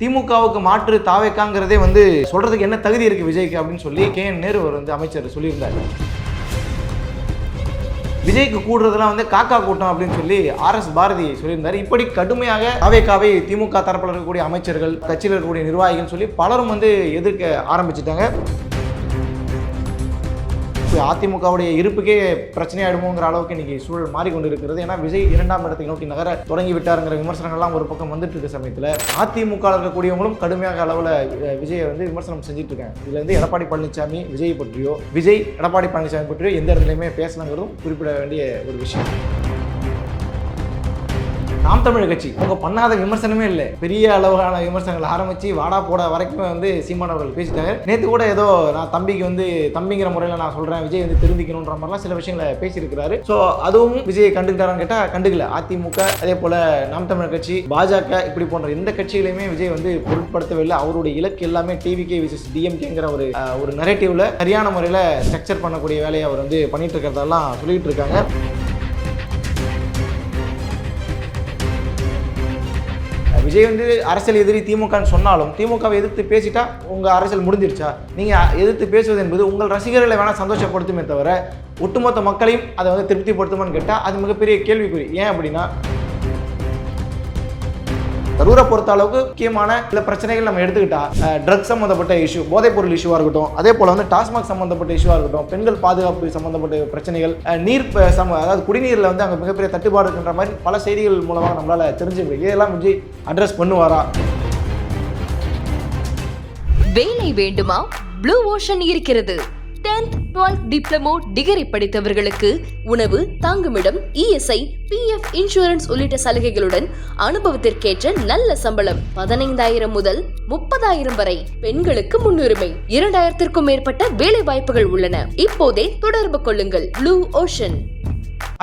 திமுகவுக்கு மாற்று தாவேக்காங்கிறதே வந்து சொல்றதுக்கு என்ன தகுதி இருக்கு விஜய்க்கு அப்படின்னு சொல்லி கே என் நேரு வந்து அமைச்சர் சொல்லியிருந்தாரு. விஜய்க்கு கூடுறதெல்லாம் வந்து காக்கா கூட்டம் அப்படின்னு சொல்லி ஆர் எஸ் பாரதி சொல்லியிருந்தார். இப்படி கடுமையாக அவைக்காவை திமுக தரப்பில் இருக்கக்கூடிய அமைச்சர்கள் கட்சியில் இருக்கக்கூடிய நிர்வாகிகள் சொல்லி பலரும் வந்து எதிர்க்க ஆரம்பிச்சிட்டாங்க. இப்ப அதிமுகவுடைய இருப்புக்கே பிரச்சனையாயிடுமோங்கிற அளவுக்கு இன்னைக்கு சூழல் மாறிக்கொண்டு இருக்கிறது ஏன்னா விஜய் இரண்டாம் இடத்தை நோக்கி நகர தொடங்கி விட்டாருங்கிற விமர்சனங்கள்லாம் ஒரு பக்கம் வந்துட்டு இருக்க சமயத்தில் அதிமுக இருக்கக்கூடியவங்களும் கடுமையாக அளவில் விஜயை வந்து விமர்சனம் செஞ்சுட்டு இருக்காங்க இதுல இருந்து எடப்பாடி பழனிசாமி விஜய் பற்றியோ விஜய் எடப்பாடி பழனிசாமி பற்றியோ எந்த இடத்துலையுமே பேசணுங்கிறதும் குறிப்பிட வேண்டிய ஒரு விஷயம். நாம் தமிழ் கட்சி. அவங்க பண்ணாத விமர்சனமே இல்லை. பெரிய அளவான விமர்சனங்கள் ஆரம்பிச்சு வாடா போட வரைக்கும் வந்து சீமான் அவர்கள் பேசிட்டாங்க நேற்று கூட ஏதோ நான் தம்பிக்கு வந்து தம்பிங்கிற முறையில் நான் சொல்றேன் விஜய் வந்து திருந்திக்கணுன்ற மாதிரிலாம் சில விஷயங்களை பேசியிருக்கிறாரு. ஸோ அதுவும் விஜயை கண்டுக்கிட்டாரான்னு கேட்டால் கண்டுக்கல. அதிமுக அதே போல நாம் தமிழர் கட்சி பாஜக இப்படி போன்ற எந்த கட்சிகளையுமே விஜய் வந்து பொருட்படுத்தவில்லை. அவருடைய இலக்கு எல்லாமே டிவிகே விசஸ் டிஎம்கேங்கிற ஒரு ஒரு நரேட்டிவ்ல சரியான முறையில் ஸ்ட்ரக்சர் பண்ணக்கூடிய வேலையை அவர் வந்து பண்ணிட்டு இருக்கிறதெல்லாம் சொல்லிட்டு இருக்காங்க. விஜய் வந்து அரசியல் எதிரி திமுகன்னு சொன்னாலும் திமுகவை எதிர்த்து பேசிட்டா உங்கள் அரசியல் முடிஞ்சிருச்சா? நீங்கள் எதிர்த்து பேசுவது என்பது உங்கள் ரசிகர்களை வேணால் சந்தோஷப்படுத்துமே தவிர ஒட்டுமொத்த மக்களையும் அதை வந்து திருப்திப்படுத்துமான்னு கேட்டால் அது மிகப்பெரிய கேள்விக்குறி. ஏன் அப்படின்னா கரூரை பொறுத்த அளவுக்கு முக்கியமான சில பிரச்சனைகள் நம்ம எடுத்துக்கிட்டா ட்ரக்ஸ் சம்மந்தப்பட்ட இஷ்யூ போதைப் பொருள் இஷ்யூவாக இருக்கட்டும் அதே போல் வந்து டாஸ்மாக் சம்மந்தப்பட்ட இஷ்யூவாக இருக்கட்டும் பெண்கள் பாதுகாப்பு சம்மந்தப்பட்ட பிரச்சனைகள் நீர் சம அதாவது குடிநீரில் வந்து அங்கே மிகப்பெரிய தட்டுப்பாடு இருக்கின்ற மாதிரி பல செய்திகள் மூலமாக நம்மளால் தெரிஞ்சுக்க இதெல்லாம் விஜய் அட்ரஸ் பண்ணுவாரா? வேலை வேண்டுமா? ப்ளூ ஓஷன் இருக்கிறது. 10th 12th டிப்ளமோ டிகிரி படித்தவர்களுக்கு உணவு தங்குமிடம் இஎஸ்ஐ பிஎஃப் இன்சூரன்ஸ் உள்ளிட்ட சலுகைகளுடன் அனுபவத்திற்கேற்ற நல்ல சம்பளம் பதினைந்தாயிரம் முதல் முப்பதாயிரம் வரை பெண்களுக்கு முன்னுரிமை. இரண்டாயிரத்திற்கும் மேற்பட்ட வேலை வாய்ப்புகள் உள்ளன. இப்போதே தொடர்பு கொள்ளுங்கள். ப்ளூ ஓஷன்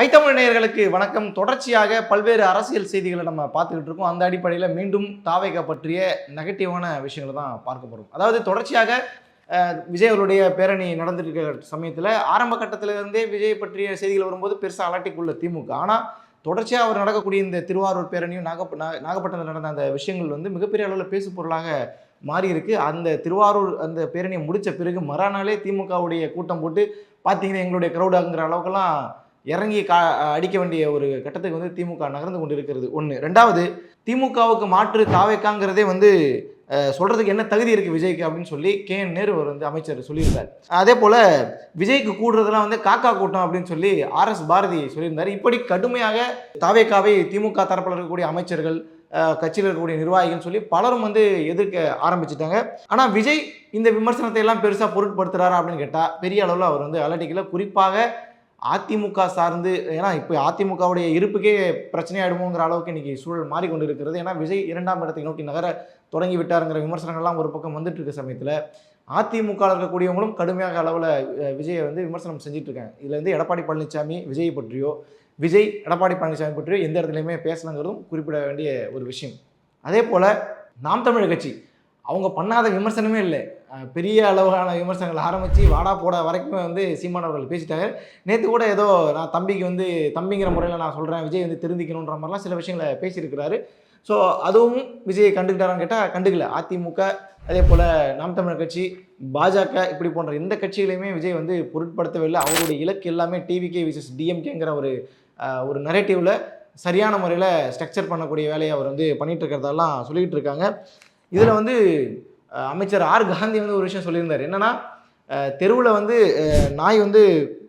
ஐத்தமிழ் நேயர்களுக்கு வணக்கம். தொடர்ச்சியாக பல்வேறு அரசியல் செய்திகளை நம்ம பார்த்துக்கிட்டு இருக்கோம். அந்த அடிப்படையில் மீண்டும் தாவேகா பற்றிய நெகட்டிவான விஷயங்களை தான் பார்க்க போகிறோம் அதாவது தொடர்ச்சியாக விஜய் அவருடைய பேரணி நடந்துட்டு சமயத்தில் ஆரம்ப கட்டத்திலிருந்தே விஜய் பற்றிய செய்திகள் வரும்போது பெருசாக அலாட்டிக்குள்ள திமுக. ஆனால் தொடர்ச்சியாக அவர் நடக்கக்கூடிய இந்த திருவாரூர் பேரணியும் நாகப்ப நாகப்பட்டினத்தில் நடந்த அந்த விஷயங்கள் வந்து மிகப்பெரிய அளவில் பேசு பொருளாக மாறி இருக்கு அந்த திருவாரூர் அந்த பேரணியை முடித்த பிறகு மறுநாளே திமுகவுடைய கூட்டம் போட்டு பார்த்தீங்கன்னா எங்களுடைய க்ரௌடாங்கிற அளவுக்கெல்லாம் இறங்கி கா அடிக்க வேண்டிய ஒரு கட்டத்துக்கு வந்து திமுக நகர்ந்து கொண்டு இருக்கிறது ஒன்று ரெண்டாவது திமுகவுக்கு மாற்று தாவேக்காங்கிறதே வந்து சொல்கிறதுக்கு சொல்றதுக்கு என்ன தகுதி இருக்கு விஜய்க்கு அப்படின்னு சொல்லி கே என் நேரு அவர் வந்து அமைச்சர் சொல்லியிருந்தார் அதே போல விஜய்க்கு கூடுறதெல்லாம் வந்து காக்கா கூட்டம் அப்படின்னு சொல்லி ஆர் எஸ் பாரதி சொல்லியிருந்தார். இப்படி கடுமையாக தாவேக்காவை திமுக தரப்பில் இருக்கக்கூடிய அமைச்சர்கள் கட்சியில் இருக்கக்கூடிய நிர்வாகிகள் சொல்லி பலரும் வந்து எதிர்க்க ஆரம்பிச்சிட்டாங்க. ஆனால் விஜய் இந்த விமர்சனத்தை எல்லாம் பெருசாக பொருட்படுத்துறாரா அப்படின்னு கேட்டால் பெரிய அளவில் அவர் வந்து அலட்டிக்கல. குறிப்பாக அதிமுக சார்ந்து ஏன்னா இப்போ அதிமுகவுடைய இருப்புக்கே பிரச்சனையாயிடுமோங்கிற அளவுக்கு இன்றைக்கி சூழல் மாறிக்கொண்டு இருக்கிறது ஏன்னா விஜய் இரண்டாம் இடத்தை நோக்கி நகர தொடங்கி விட்டாருங்கிற விமர்சனங்கள்லாம் ஒரு பக்கம் வந்துட்டு இருக்க சமயத்தில் அதிமுக இருக்கக்கூடியவங்களும் கடுமையாக அளவில் விஜயை வந்து விமர்சனம் செஞ்சிட்ருக்காங்க. இதில் வந்து எடப்பாடி பழனிசாமி விஜய் பற்றியோ விஜய் எடப்பாடி பழனிசாமி பற்றியோ எந்த இடத்துலையுமே பேசணுங்கிறதும் குறிப்பிட வேண்டிய ஒரு விஷயம். அதே போல் நாம் தமிழர் கட்சி அவங்க பண்ணாத விமர்சனமே இல்லை. பெரிய அளவான விமர்சனங்கள் ஆரம்பித்து வாடா போட வரைக்கும் வந்து சீமான் அவர்கள் பேசிட்டாங்க நேற்று கூட ஏதோ நான் தம்பிக்கு வந்து தம்பிங்கிற முறையில் நான் சொல்கிறேன் விஜய் வந்து திருந்திக்கணுன்ற மாதிரிலாம் சில விஷயங்களை பேசியிருக்கிறாரு. ஸோ அதுவும் விஜயை கண்டுக்கிட்டாரான்னு கேட்டால் கண்டுக்கல. அதிமுக அதே போல் நாம் தமிழர் கட்சி பாஜக இப்படி போன்ற எந்த கட்சிகளையுமே விஜய் வந்து பொருட்படுத்தவில்லை அவருடைய இலக்கு எல்லாமே டிவிகே விசஸ் டிஎம்கேங்கிற ஒரு ஒரு நரேட்டிவில் சரியான முறையில் ஸ்ட்ரக்சர் பண்ணக்கூடிய வேலையை அவர் வந்து பண்ணிகிட்டு இருக்கிறதெல்லாம் சொல்லிக்கிட்டு இருக்காங்க. இதில் வந்து அமைச்சர் ஆர். காந்தி வந்து ஒரு விஷயம் சொல்லியிருந்தார். என்னன்னா தெருவில் வந்து நாய் வந்து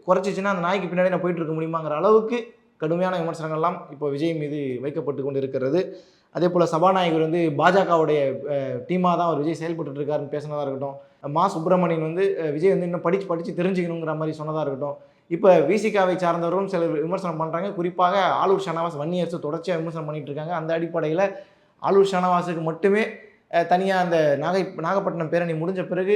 குறைச்சிச்சின்னா அந்த நாய்க்கு பின்னாடி நான் போயிட்டு இருக்க முடியுமாங்கிற அளவுக்கு கடுமையான விமர்சனங்கள்லாம் இப்போ விஜய் மீது வைக்கப்பட்டு கொண்டு இருக்கிறது அதே போல் சபாநாயகர் வந்து பாஜகவுடைய டீமாக தான் அவர் விஜய் செயல்பட்டு இருக்காருன்னு பேசினதாக இருக்கட்டும். மா. சுப்பிரமணியன் வந்து விஜய் வந்து இன்னும் படித்து படித்து தெரிஞ்சுக்கணுங்கிற மாதிரி சொன்னதாக இருக்கட்டும். இப்போ விசிகாவை சார்ந்தவரும் சில விமர்சனம் பண்ணுறாங்க குறிப்பாக ஆலூர் ஷானவாஸ் வன்னியரசு தொடர்ச்சியாக விமர்சனம் பண்ணிட்டு இருக்காங்க. அந்த அடிப்படையில் ஆலூர் ஷானவாஸுக்கு மட்டுமே தனியாக அந்த நாகை நாகப்பட்டினம் பேரணி முடிஞ்ச பிறகு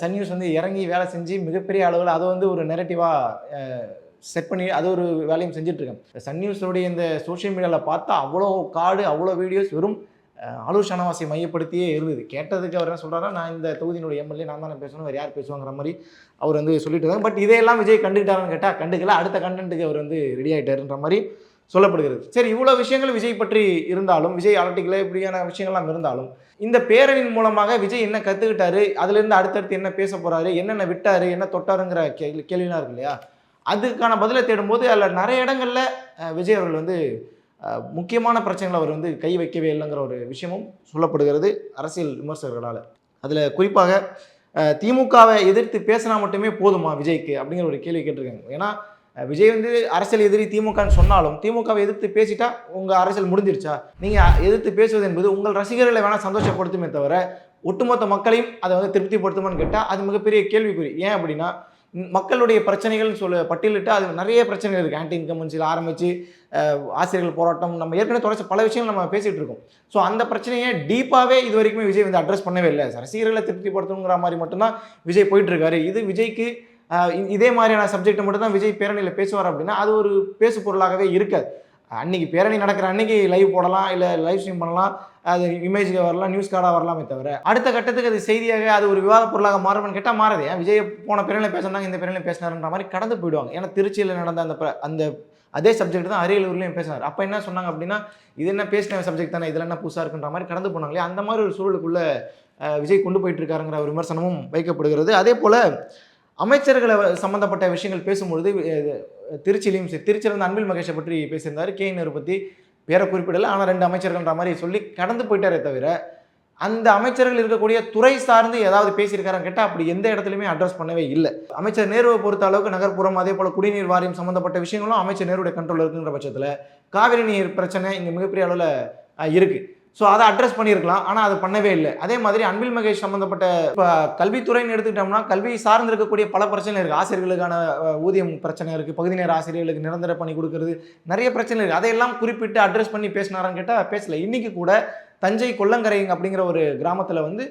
சன் நியூஸ் வந்து இறங்கி வேலை செஞ்சு மிகப்பெரிய அளவில் அதை வந்து ஒரு நெரட்டிவாக செட் பண்ணி அது ஒரு வேலையும் செஞ்சுட்டு இருக்கேன் சன் நியூஸோடைய இந்த சோஷியல் மீடியாவில் பார்த்தா அவ்வளோ காடு அவ்வளோ வீடியோஸ் வெறும் அஹ், ஆலூர் மையப்படுத்தியே இருந்தது. கேட்டதுக்கு அவர் என்ன சொல்கிறாரா நான் இந்த தொகுதியினுடைய எம்எல்ஏ நான் தானே பேசணும் வேறு யார் பேசுவாங்கிற மாதிரி அவர் வந்து சொல்லிட்டு இருக்காங்க பட் இதையெல்லாம் விஜய் கண்டுக்கிட்டாருன்னு கேட்டால் கண்டுக்கல. அடுத்த கண்டென்ட்டுக்கு அவர் வந்து ரெடி ஆகிட்டாருன்ற மாதிரி சொல்லப்படுகிறது. சரி இவ்வளோ விஷயங்கள் விஜய் பற்றி இருந்தாலும் விஜய் அலட்டிக்கல இப்படியான விஷயங்கள்லாம் இருந்தாலும் இந்த பேரணியின் மூலமாக விஜய் என்ன கற்றுக்கிட்டாரு அதுலேருந்து அடுத்தடுத்து என்ன பேச போகிறாரு என்னென்ன விட்டார் என்ன தொட்டாருங்கிற கேள்வி கேள்விலாம் இருக்கு இல்லையா? அதுக்கான பதிலை தேடும்போது அதில் நிறைய இடங்களில் விஜய் அவர்கள் வந்து முக்கியமான பிரச்சனைகளை அவர் வந்து கை வைக்கவே இல்லைங்கிற ஒரு விஷயமும் சொல்லப்படுகிறது அரசியல் விமர்சகர்களால். அதில் குறிப்பாக திமுகவை எதிர்த்து பேசினா மட்டுமே போதுமா விஜய்க்கு அப்படிங்கிற ஒரு கேள்வி கேட்டிருக்காங்க. ஏன்னா விஜய் வந்து அரசியல் எதிரி திமுகன்னு சொன்னாலும் திமுகவை எதிர்த்து பேசிட்டா உங்கள் அரசியல் முடிஞ்சிருச்சா? நீங்கள் எதிர்த்து பேசுவது என்பது உங்கள் ரசிகர்களை வேணால் சந்தோஷப்படுத்துமே தவிர ஒட்டுமொத்த மக்களையும் அதை வந்து திருப்திப்படுத்துமான்னு கேட்டால் அது மிகப்பெரிய கேள்விக்குறி. ஏன் அப்படின்னா மக்களுடைய பிரச்சனைகள்னு சொல்ல பட்டியலிட்டு அது நிறைய பிரச்சனைகள் இருக்குது ஆன்டி இன்கம்பன்சியில் ஆரம்பித்து ஆசிரியர்கள் போராட்டம் நம்ம ஏற்கனவே தொடர்ச்சி பல விஷயங்கள் நம்ம பேசிகிட்டு இருக்கோம். ஸோ அந்த பிரச்சனையை டீப்பாகவே இது வரைக்குமே விஜய் வந்து அட்ரஸ் பண்ணவே இல்லை. ரசிகர்களை திருப்திப்படுத்தணுங்கிற மாதிரி மட்டும்தான் விஜய் போயிட்டுருக்காரு இது விஜய்க்கு இதே மாதிரியான சப்ஜெக்ட்டை மட்டும் தான் விஜய் பேரணியில் பேசுவார் அப்படின்னா அது ஒரு பேசு பொருளாகவே இருக்காது. அன்னைக்கு பேரணி நடக்கிற அன்னைக்கு லைவ் போடலாம் இல்லை லைவ் ஸ்ட்ரீம் பண்ணலாம் அது இமேஜில் வரலாம் நியூஸ் கார்டாக வரலாமே தவிர அடுத்த கட்டத்துக்கு அது செய்தியாக அது ஒரு விவாத பொருளாக மாறும்னு கேட்டால் மாறுது. ஏன்? விஜய் போன பேரணியில் பேசினாங்க இந்த பேரணியில் பேசினாருன்ற மாதிரி கடந்து போயிடுவாங்க. ஏன்னா திருச்சியில் நடந்த அந்த அந்த அதே சப்ஜெக்ட் தான் அரியலூர்லேயும் பேசினார். அப்போ என்ன சொன்னாங்க அப்படின்னா இது என்ன பேசின சப்ஜெக்ட் தானே இதில் என்ன புதுசாக இருக்குன்ற மாதிரி கடந்து போனாங்களே அந்த மாதிரி ஒரு சூழலுக்குள்ள விஜய் கொண்டு போயிட்டு இருக்காருங்கிற ஒரு விமர்சனமும் வைக்கப்படுகிறது. அதே போல் அமைச்சர்களை சம்மந்தப்பட்ட விஷயங்கள் பேசும்பொழுது திருச்சியிலையும் சரி திருச்சியில் வந்து அன்பில் மகேஷை பற்றி பேசியிருந்தார். கே. பற்றி பேரை குறிப்பிடலை. ஆனால் ரெண்டு அமைச்சர்கள்ன்ற மாதிரி சொல்லி கடந்து போயிட்டாரே தவிர அந்த அமைச்சர்கள் இருக்கக்கூடிய துறை சார்ந்து ஏதாவது பேசியிருக்காரான்னு கேட்டால் அப்படி எந்த இடத்துலையுமே அட்ரஸ் பண்ணவே இல்லை. அமைச்சர் நேருவை பொறுத்த அளவுக்கு நகர்ப்புறம் அதே போல் குடிநீர் வாரியம் சம்மந்தப்பட்ட விஷயங்களும் அமைச்சர் நேருடைய கண்ட்ரோல் இருக்குங்கிற பட்சத்தில் காவிரி நீர் பிரச்சனை இங்கே மிகப்பெரிய அளவில் இருக்குது ஸோ அதை அட்ரஸ் பண்ணியிருக்கலாம். ஆனால் அது பண்ணவே இல்லை. அதே மாதிரி அன்பில் மகேஷ் சம்மந்தப்பட்ட இப்போ கல்வித்துறைன்னு எடுத்துக்கிட்டோம்னா கல்வி சார்ந்திருக்கக்கூடிய பல பிரச்சனை இருக்குது ஆசிரியர்களுக்கான ஊதியம் பிரச்சனை இருக்குது பகுதி நேர ஆசிரியர்களுக்கு நிரந்தர பணி கொடுக்கறது நிறைய பிரச்சனை இருக்குது அதையெல்லாம் குறிப்பிட்டு அட்ரஸ் பண்ணி பேசினாரான்னு கேட்டால் பேசலை. இன்றைக்கி கூட தஞ்சை கொல்லங்கரை அப்படிங்கிற ஒரு கிராமத்தில் வந்து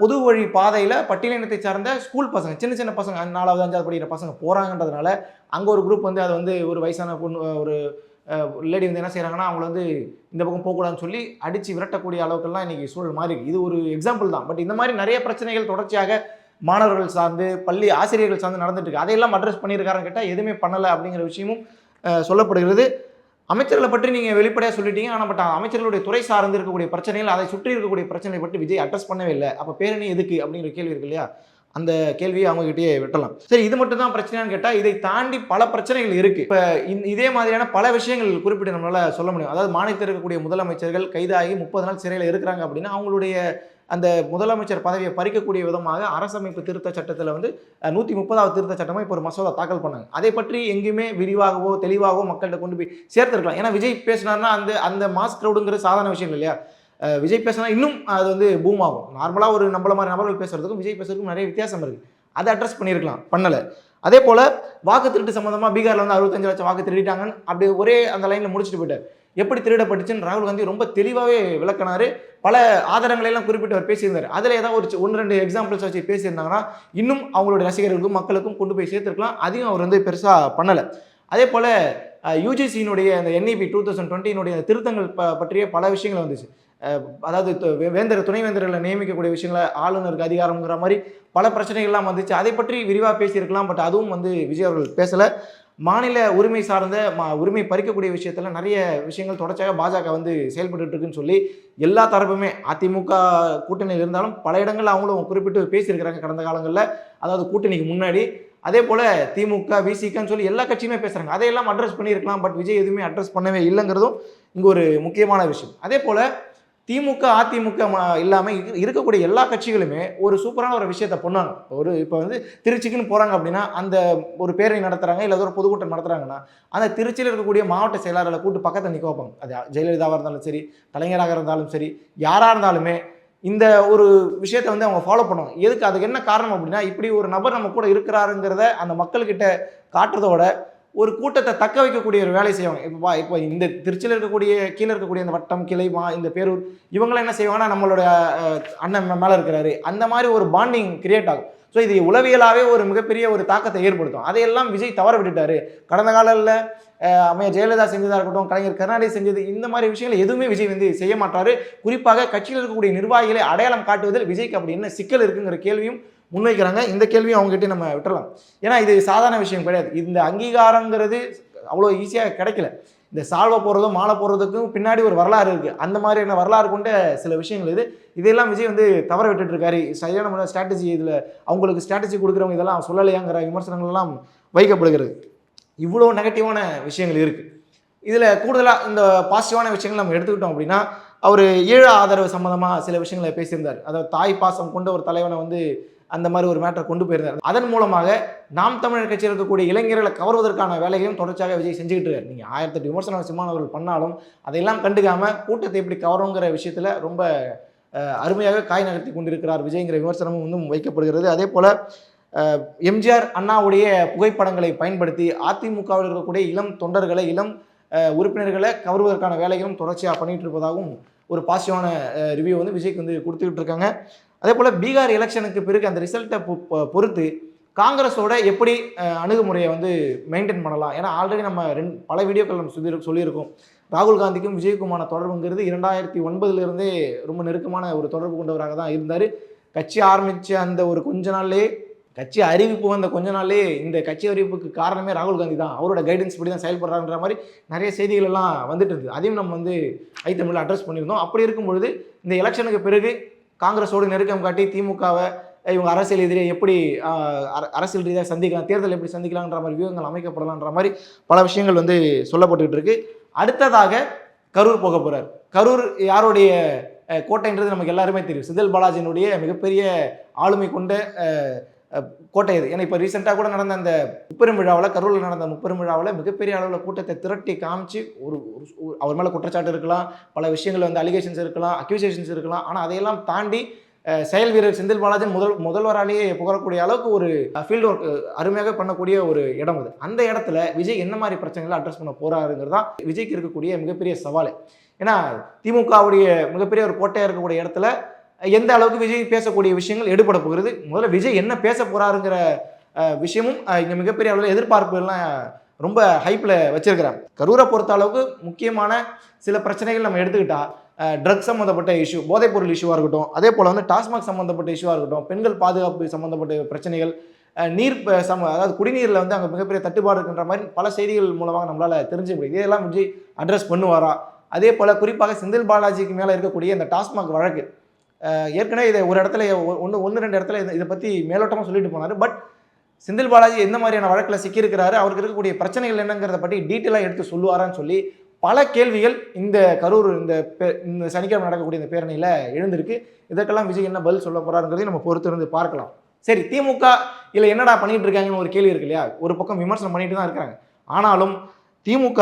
பொது வழி பாதையில் பட்டியலினத்தை சார்ந்த ஸ்கூல் பசங்க சின்ன சின்ன பசங்க நாலாவது அஞ்சாவது படிக்கிற பசங்க போகிறாங்கன்றதுனால அங்கே ஒரு குரூப் வந்து அதை வந்து ஒரு வயசான பொண்ணு ஒரு லேடி வந்து என்ன செய்கிறாங்கன்னா அவங்கள வந்து இந்த பக்கம் போகக்கூடாதுன்னு சொல்லி அடித்து விரட்டக்கூடிய அளவுக்கெல்லாம் இன்றைக்கி சூழல் மாறி இது ஒரு எக்ஸாம்பிள் தான். பட் இந்த மாதிரி நிறைய பிரச்சனைகள் தொடர்ச்சியாக மாணவர்கள் சார்ந்து பள்ளி ஆசிரியர்கள் சார்ந்து நடந்துட்டு இருக்கு. அதையெல்லாம் அட்ரஸ் பண்ணியிருக்காருன்னு கேட்டால் எதுவுமே பண்ணலை அப்படிங்கிற விஷயமும் சொல்லப்படுகிறது. அமைச்சர்களை பற்றி நீங்கள் வெளிப்படையாக சொல்லிட்டீங்க. ஆனால் பட் அமைச்சர்களுடைய துறை சார்ந்து இருக்கக்கூடிய பிரச்சனைகள் அதை சுற்றி இருக்கக்கூடிய பிரச்சனை பற்றி விஜய் அட்ரஸ் பண்ணவே இல்லை. அப்போ பேரணி எதுக்கு அப்படிங்கிற கேள்வி இருக்கு இல்லையா? அந்த கேள்வியை அவங்ககிட்டயே விட்டலாம். சரி இது மட்டும் தான் பிரச்சனையான்னு கேட்டால் இதை தாண்டி பல பிரச்சனைகள் இருக்கு. இப்போ இதே மாதிரியான பல விஷயங்கள் குறிப்பிட்டு நம்மளால் சொல்ல முடியும். அதாவது மாநிலத்தில் இருக்கக்கூடிய முதலமைச்சர்கள் கைதாகி முப்பது நாள் சிறையில் இருக்கிறாங்க அப்படின்னா அவங்களுடைய அந்த முதலமைச்சர் பதவியை பறிக்கக்கூடிய விதமாக அரசமைப்பு திருத்த சட்டத்தில் வந்து நூற்றி முப்பதாவது திருத்த சட்டமாக இப்போ ஒரு மசோதா தாக்கல் பண்ணாங்க. அதை பற்றி எங்கேயுமே விரிவாகவோ தெளிவாகவோ மக்கள்கிட்ட கொண்டு போய் சேர்த்துருக்கலாம். ஏன்னா விஜய் பேசினார்னா அந்த அந்த மாஸ் க்ரௌடுங்கிற சாதாரண விஷயம் இல்லையா? விஜய் பேசினா இன்னும் அது வந்து பூம் ஆகும். நார்மலாக ஒரு நம்மள மாதிரி நபர்கள் பேசுறதுக்கும் விஜய் பேசுறதுக்கும் நிறைய வித்தியாசம் இருக்குது அதை அட்ரஸ் பண்ணியிருக்கலாம். பண்ணலை. அதே போல் வாக்கு திருட்டு சம்மந்தமாக பீகாரில் வந்து அறுபத்தஞ்சு லட்சம் வாக்கு திருடிட்டாங்கன்னு அப்படி ஒரே அந்த லைனில் முடிச்சுட்டு போயிட்டார். எப்படி திருடப்பட்டுச்சுன்னு ராகுல் காந்தி ரொம்ப தெளிவாகவே விளக்கினார். பல ஆதாரங்களையெல்லாம் குறிப்பிட்டு அவர் பேசியிருந்தார். அதில் ஏதாவது ஒரு ஒன்று ரெண்டு எக்ஸாம்பிள்ஸ் வச்சு பேசியிருந்தாங்கன்னா இன்னும் அவங்களுடைய ரசிகர்களுக்கும் மக்களுக்கும் கொண்டு போய் சேர்த்துருக்கலாம். அதையும் அவர் வந்து பெருசாக பண்ணலை. அதே போல் யூஜிசியினுடைய அந்த என்இபி டூ தௌசண்ட் டுவெண்ட்டினுடைய திருத்தங்கள் ப பற்றிய பல விஷயங்கள் வந்துச்சு. அதாவது வே- வேந்தர் துணைவேந்தர்களை நியமிக்கக்கூடிய விஷயங்களை ஆளுநருக்கு அதிகாரம்ங்கிற மாதிரி பல பிரச்சனைகள்லாம் வந்துச்சு. அதை பற்றி விரிவாக பேசியிருக்கலாம் பட் அதுவும் வந்து விஜய் அவர்கள் பேசலை. மாநில உரிமை சார்ந்த மா உரிமை பறிக்கக்கூடிய விஷயத்தில் நிறைய விஷயங்கள் தொடர்ச்சியாக பாஜக வந்து செயல்பட்டுட்டு இருக்குன்னு சொல்லி எல்லா தரப்புமே அதிமுக கூட்டணியில் இருந்தாலும் பல இடங்களில் அவங்களும் குறிப்பிட்டு பேசியிருக்கிறாங்க கடந்த காலங்களில். அதாவது கூட்டணிக்கு முன்னாடி. அதே போல் திமுக விசிகன்னு சொல்லி எல்லா கட்சியுமே பேசுகிறாங்க அதையெல்லாம் அட்ரஸ் பண்ணியிருக்கலாம் பட் விஜய் எதுவுமே அட்ரஸ் பண்ணவே இல்லைங்கிறதும் இங்கே ஒரு முக்கியமான விஷயம். அதே போல் திமுக அதிமுக இல்லாமல் இருக்கக்கூடிய எல்லா கட்சிகளுமே ஒரு சூப்பரான ஒரு விஷயத்த பண்ணாங்க ஒரு இப்போ வந்து திருச்சிக்குன்னு போகிறாங்க அப்படின்னா அந்த ஒரு பேரணி நடத்துகிறாங்க இல்லை ஒரு பொதுக்கூட்டம் நடத்துகிறாங்கன்னா அந்த திருச்சியில் இருக்கக்கூடிய மாவட்ட செயலாளர்களை கூட்டு பக்கத்தில் நிற்க வைப்பாங்க. அது ஜெயலலிதாவாக இருந்தாலும் சரி கலைஞராக இருந்தாலும் சரி யாராக இருந்தாலுமே இந்த ஒரு விஷயத்த வந்து அவங்க ஃபாலோ பண்ணுவாங்க எதுக்கு அதுக்கு என்ன காரணம் அப்படின்னா இப்படி ஒரு நபர் நம்ம கூட இருக்கிறாருங்கிறத அந்த மக்கள்கிட்ட காட்டுறதோட ஒரு கூட்டத்தை தக்க வைக்கக்கூடிய ஒரு வேலை செய்வாங்க. இப்போ பா இப்போ இந்த திருச்சியில் இருக்கக்கூடிய கீழே இருக்கக்கூடிய இந்த வட்டம் கிளை மா இந்த பேரூர் இவங்களாம் என்ன செய்வாங்கன்னா நம்மளோட அண்ணன் மேலே இருக்கிறாரு. அந்த மாதிரி ஒரு பாண்டிங் கிரியேட் ஆகும். ஸோ இது உளவியலாகவே ஒரு மிகப்பெரிய ஒரு தாக்கத்தை ஏற்படுத்தும். அதையெல்லாம் விஜய் தவற விட்டுட்டாரு. கடந்த காலத்தில் அம்மையா ஜெயலலிதா செஞ்சதாக இருக்கட்டும் கலைஞர் கருணாநிதி செஞ்சது இந்த மாதிரி விஷயங்களை எதுவுமே விஜய் வந்து செய்ய மாட்டார். குறிப்பாக கட்சியில் இருக்கக்கூடிய நிர்வாகிகளை அடையாளம் காட்டுவதில் விஜய்க்கு அப்படி என்ன சிக்கல் இருக்குங்கிற கேள்வியும் முன்வைக்கிறாங்க. இந்த கேள்வியும் அவங்ககிட்ட நம்ம விட்டுறலாம். ஏன்னா இது சாதாரண விஷயம் கிடையாது. இந்த அங்கீகாரங்கிறது அவ்வளோ ஈஸியாக கிடைக்கல. இந்த சால்வை போகிறதும் மாலை போடுறதுக்கும் பின்னாடி ஒரு வரலாறு இருக்குது அந்த மாதிரியான வரலாறு கொண்ட சில விஷயங்கள் இது. இதெல்லாம் விஜய் வந்து தவற விட்டுட்டு இருக்காரு சரியான முறை ஸ்ட்ராட்டஜி இதில் அவங்களுக்கு ஸ்ட்ராட்டஜி கொடுக்குறவங்க இதெல்லாம் சொல்லலையாங்கிற விமர்சனங்கள்லாம் வைக்கப்படுகிறது. இவ்வளோ நெகட்டிவான விஷயங்கள் இருக்குது இதில் கூடுதலாக இந்த பாசிட்டிவான விஷயங்கள் நம்ம எடுத்துக்கிட்டோம் அப்படின்னா அவர் ஈழ ஆதரவு சம்மந்தமாக சில விஷயங்களை பேசியிருந்தார். அதாவது தாய் பாசம் கொண்ட ஒரு தலைவனை வந்து அந்த மாதிரி ஒரு மேட்டரை கொண்டு போயிருந்தார். அதன் மூலமாக நாம் தமிழர் கட்சியில் இருக்கக்கூடிய இளைஞர்களை கவர்வதற்கான வேலையும் தொடர்ச்சியாக விஜய் செஞ்சுக்கிட்டு இருக்காரு. நீங்கள் ஆயிரத்தெட்டு விமர்சனம் சிம்மானவர்கள் பண்ணாலும் அதையெல்லாம் கண்டுக்காமல் கூட்டத்தை எப்படி கவருங்கிற விஷயத்தில் ரொம்ப அருமையாக காய் நகர்த்தி கொண்டிருக்கிறார் விஜய்ங்கிற விமர்சனமும் வந்து வைக்கப்படுகிறது. அதே போல் எம்ஜிஆர் அண்ணாவுடைய புகைப்படங்களை பயன்படுத்தி அதிமுகவில் இருக்கக்கூடிய இளம் தொண்டர்களை இளம் உறுப்பினர்களை கவருவதற்கான வேலைகளும் தொடர்ச்சியாக பண்ணிகிட்டு இருப்பதாகவும் ஒரு பாசிட்டிவான ரிவ்யூ வந்து விஜய்க்கு வந்து கொடுத்துக்கிட்டு இருக்காங்க. அதே போல் பீகார் எலெக்ஷனுக்கு பிறகு அந்த ரிசல்ட்டை பொறுத்து காங்கிரஸோட எப்படி அணுகுமுறையை வந்து மெயின்டைன் பண்ணலாம்? ஏன்னா ஆல்ரெடி நம்ம ரெண்டு பல வீடியோக்கள் நம்ம சொல்லி சொல்லியிருக்கோம். ராகுல் காந்திக்கும் விஜயகுமான தொடர்புங்கிறது இரண்டாயிரத்தி ஒன்பதுலேருந்தே ரொம்ப நெருக்கமான ஒரு தொடர்பு கொண்டவராக தான் இருந்தார். கட்சி ஆரம்பித்த அந்த ஒரு கொஞ்ச நாள்லேயே கட்சி அறிவிப்பு வந்த கொஞ்ச நாள்லேயே இந்த கட்சி அறிவிப்புக்கு காரணமே ராகுல் காந்தி தான். அவரோட கைடன்ஸ் படி தான் செயல்படுறான்ற மாதிரி நிறைய செய்திகள் எல்லாம் வந்துட்டு இருந்தது. அதையும் நம்ம வந்து ஐ தமிழில் அட்ரஸ் பண்ணியிருந்தோம். அப்படி இருக்கும் பொழுது இந்த எலெக்ஷனுக்கு பிறகு காங்கிரஸோடு நெருக்கம் காட்டி திமுகவை இவங்க அரசியல் எதிரே எப்படி அர- அரசியல் ரீதியாக சந்திக்கலாம் தேர்தல் எப்படி சந்திக்கலான்ற மாதிரி வியூகங்கள் அமைக்கப்படலான்ற மாதிரி பல விஷயங்கள் வந்து சொல்லப்பட்டுக்கிட்டு இருக்கு. அடுத்ததாக கரூர் போக போகிறார் கரூர் யாருடைய கோட்டைன்றது நமக்கு எல்லாருமே தெரியும். செந்தில் பாலாஜியினுடைய மிகப்பெரிய ஆளுமை கொண்ட கோட்டை இது. ஏன்னா இப்போ ரீசெண்டாக கூட நடந்த அந்த முப்பெரும் விழாவில் கரூரில் நடந்த முப்பெரும் விழாவில் மிகப்பெரிய அளவில் கூட்டத்தை திரட்டி காமிச்சு ஒரு அவர் மேலே குற்றச்சாட்டு இருக்கலாம் பல விஷயங்கள் வந்து அலிகேஷன்ஸ் இருக்கலாம் அக்யூசேஷன்ஸ் இருக்கலாம். ஆனால் அதையெல்லாம் தாண்டி செயல் வீரர் செந்தில் பாலாஜி முதல் முதல்வராலேயே புகழக்கூடிய அளவுக்கு ஒரு ஃபீல்டு ஒர்க் அருமையாக பண்ணக்கூடிய ஒரு இடம் அது. அந்த இடத்துல விஜய் என்ன மாதிரி பிரச்சனைகளை அட்ரஸ் பண்ண போறாருங்கிறது தான் விஜய்க்கு இருக்கக்கூடிய மிகப்பெரிய சவால். ஏன்னா திமுகவுடைய மிகப்பெரிய ஒரு கோட்டையாக இருக்கக்கூடிய இடத்துல எந்த அளவுக்கு விஜய் பேசக்கூடிய விஷயங்கள் எடுபட போகிறது? முதல்ல விஜய் என்ன பேச போறாருங்கிற விஷயமும் இங்கே இங்க மிகப்பெரிய அளவில் எதிர்பார்ப்புகள்லாம் ரொம்ப ஹைப்பில் வச்சிருக்கிறாங்க கரூரை பொறுத்த அளவுக்கு முக்கியமான சில பிரச்சனைகள் நம்ம எடுத்துக்கிட்டா ட்ரக்ஸ் சம்மந்தப்பட்ட இஷ்யூ போதைப்பொருள் இஷ்யூவாக இருக்கட்டும் அதே போல் வந்து டாஸ்மாக் சம்மந்தப்பட்ட இஷ்யூவாக இருக்கட்டும் பெண்கள் பாதுகாப்பு சம்மந்தப்பட்ட பிரச்சனைகள் நீர் சம அதாவது குடிநீரில் வந்து அங்கே மிகப்பெரிய தட்டுப்பாடு இருக்கின்ற மாதிரி பல செய்திகள் மூலமாக நம்மளால் தெரிஞ்சு முடியும் இதெல்லாம் விஜய் அட்ரஸ் பண்ணுவாரா? அதே போல் குறிப்பாக செந்தில் பாலாஜிக்கு மேலே இருக்கக்கூடிய இந்த டாஸ்மாக் வழக்கு ஏற்கனவே இதை ஒரு இடத்துல ஒன்று ஒன்று ரெண்டு இடத்துல இதை- இதை பற்றி மேலோட்டமாக சொல்லிட்டு போனார். பட் செந்தில் பாலாஜி எந்த மாதிரியான வழக்கில் சிக்கியிருக்கிறாரு அவருக்கு இருக்கக்கூடிய பிரச்சனைகள் என்னங்கிறத பற்றி டீட்டெயிலாக எடுத்து சொல்லுவாரான்னு சொல்லி பல கேள்விகள் இந்த கரூர் இந்த பே- இந்த சனிக்கிழமை நடக்கக்கூடிய இந்த பேரணியில் எழுந்திருக்கு. இதற்கெல்லாம் விஜய் என்ன பதில் சொல்ல போகிறாருங்கிறதையும் நம்ம பொறுத்திருந்து பார்க்கலாம். சரி திமுக இல்லை என்னடா பண்ணிகிட்டு இருக்காங்கன்னு ஒரு கேள்வி இருக்கு இல்லையா? ஒரு பக்கம் விமர்சனம் பண்ணிட்டு தான் இருக்கிறாங்க ஆனாலும் திமுக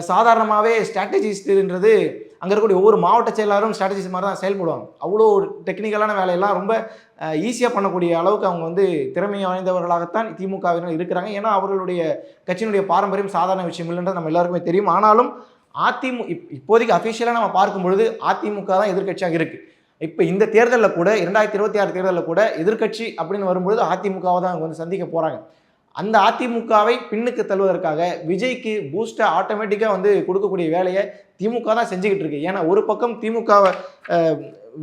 சாதாரணமாகவே ஸ்ட்ராட்டஜிஸ்ட்ன்றது அங்கே இருக்கக்கூடிய ஒவ்வொரு மாவட்ட செயலாளரும் ஸ்ட்ராட்டஜிஸ் மாதிரி தான் செயல்படுவாங்க அவ்வளோ டெக்னிக்கலான வேலையெல்லாம் ரொம்ப ஈஸியாக பண்ணக்கூடிய அளவுக்கு அவங்க வந்து திறமை வாய்ந்தவர்களாகத்தான் திமுகவினர் இருக்கிறாங்க. ஏன்னா அவர்களுடைய கட்சியினுடைய பாரம்பரியம் சாதாரண விஷயம் இல்லைன்றது நம்ம எல்லாருக்குமே தெரியும். ஆனாலும் அதிமு இப் இப்போதைக்கு அஃபிஷியலாக நம்ம பார்க்கும் பொழுது அதிமுக தான் எதிர்க்கட்சியாக இருக்குது இப்போ இந்த தேர்தலில் கூட இரண்டாயிரத்தி இருபத்தி ஆறு தேர்தலில் கூட எதிர்க்கட்சி அப்படின்னு வரும்பொழுது அதிமுகவை தான் அவங்க வந்து சந்திக்க போகிறாங்க அந்த அதிமுகவை பின்னுக்கு தள்ளுவதற்காக விஜய்க்கு பூஸ்ட்டை ஆட்டோமேட்டிக்காக வந்து கொடுக்கக்கூடிய வேலையை திமுக தான் செஞ்சுக்கிட்டு இருக்கு. ஏன்னா ஒரு பக்கம் திமுகவை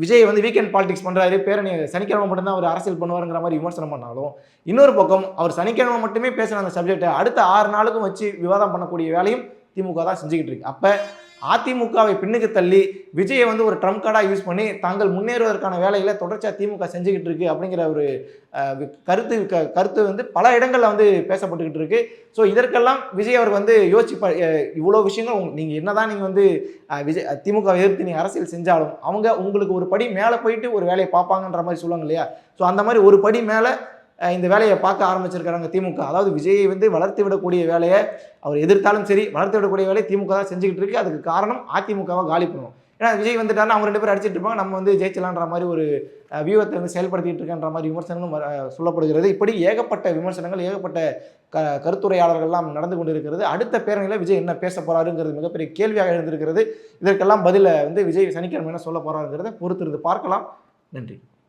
விஜய் வந்து வீக்கெண்ட் பாலிடிக்ஸ் பண்ணுறாரு பேரணி சனிக்கிழமை மட்டும்தான் அவர் அரசியல் பண்ணுவாருங்கிற மாதிரி விமர்சனம் பண்ணாலும் இன்னொரு பக்கம் அவர் சனிக்கிழமை மட்டுமே பேசுகிற அந்த சப்ஜெக்டை அடுத்த ஆறு நாளுக்கும் வச்சு விவாதம் பண்ணக்கூடிய வேலையும் திமுக தான் செஞ்சுக்கிட்டு இருக்கு. அப்போ அதிமுகவை பின்னுக்கு தள்ளி விஜயை வந்து ஒரு ட்ரம் கார்டாக யூஸ் பண்ணி தாங்கள் முன்னேறுவதற்கான வேலைகளை தொடர்ச்சியாக திமுக செஞ்சுக்கிட்டு இருக்கு அப்படிங்கிற ஒரு கருத்து க- கருத்து வந்து பல இடங்களில் வந்து பேசப்பட்டுக்கிட்டு இருக்கு. ஸோ இதற்கெல்லாம் விஜய் அவர் வந்து யோசிச்சு ப- இவ்வளோ விஷயங்கள் நீங்கள் என்ன என்னதான் நீங்கள் வந்து விஜய் திமுக எதிர்த்து நீங்க அரசியல் செஞ்சாலும் அவங்க உங்களுக்கு ஒரு படி மேலே போயிட்டு ஒரு வேலையை பார்ப்பாங்கன்ற மாதிரி சொல்லுவாங்க இல்லையா? ஸோ அந்த மாதிரி ஒரு படி மேலே இந்த வேலையை பார்க்க ஆரம்பிச்சிருக்கிறாங்க திமுக. அதாவது விஜயை வந்து வளர்த்து விடக்கூடிய வேலையை அவர் எதிர்த்தாலும் சரி வளர்த்து விடக்கூடிய வேலையை திமுக தான் செஞ்சுக்கிட்டு இருக்கு. அதுக்கு காரணம் அதிமுகவை காலி பண்ணுவோம் ஏன்னா விஜய் வந்துட்டாருன்னா அவங்க ரெண்டு பேரும் அடிச்சிட்டு இருப்பாங்க. நம்ம வந்து ஜெயிச்சலான்ற மாதிரி ஒரு அஹ், வியூகத்தை வந்து செயல்படுத்திட்டு இருக்கன்ற மாதிரி விமர்சனங்களும் சொல்லப்படுகிறது. இப்படி ஏகப்பட்ட விமர்சனங்கள் ஏகப்பட்ட க கருத்துரையாளர்கள்லாம் நடந்து கொண்டிருக்கிறது. அடுத்த பேரணியில் விஜய் என்ன பேச போறாருங்கிறது மிகப்பெரிய கேள்வியாக எழுந்திருக்கிறது. இதற்கெல்லாம் பதில வந்து விஜய் சனிக்கிழமை என்ன சொல்ல போறாருங்கிறத பொறுத்திருந்து பார்க்கலாம். நன்றி.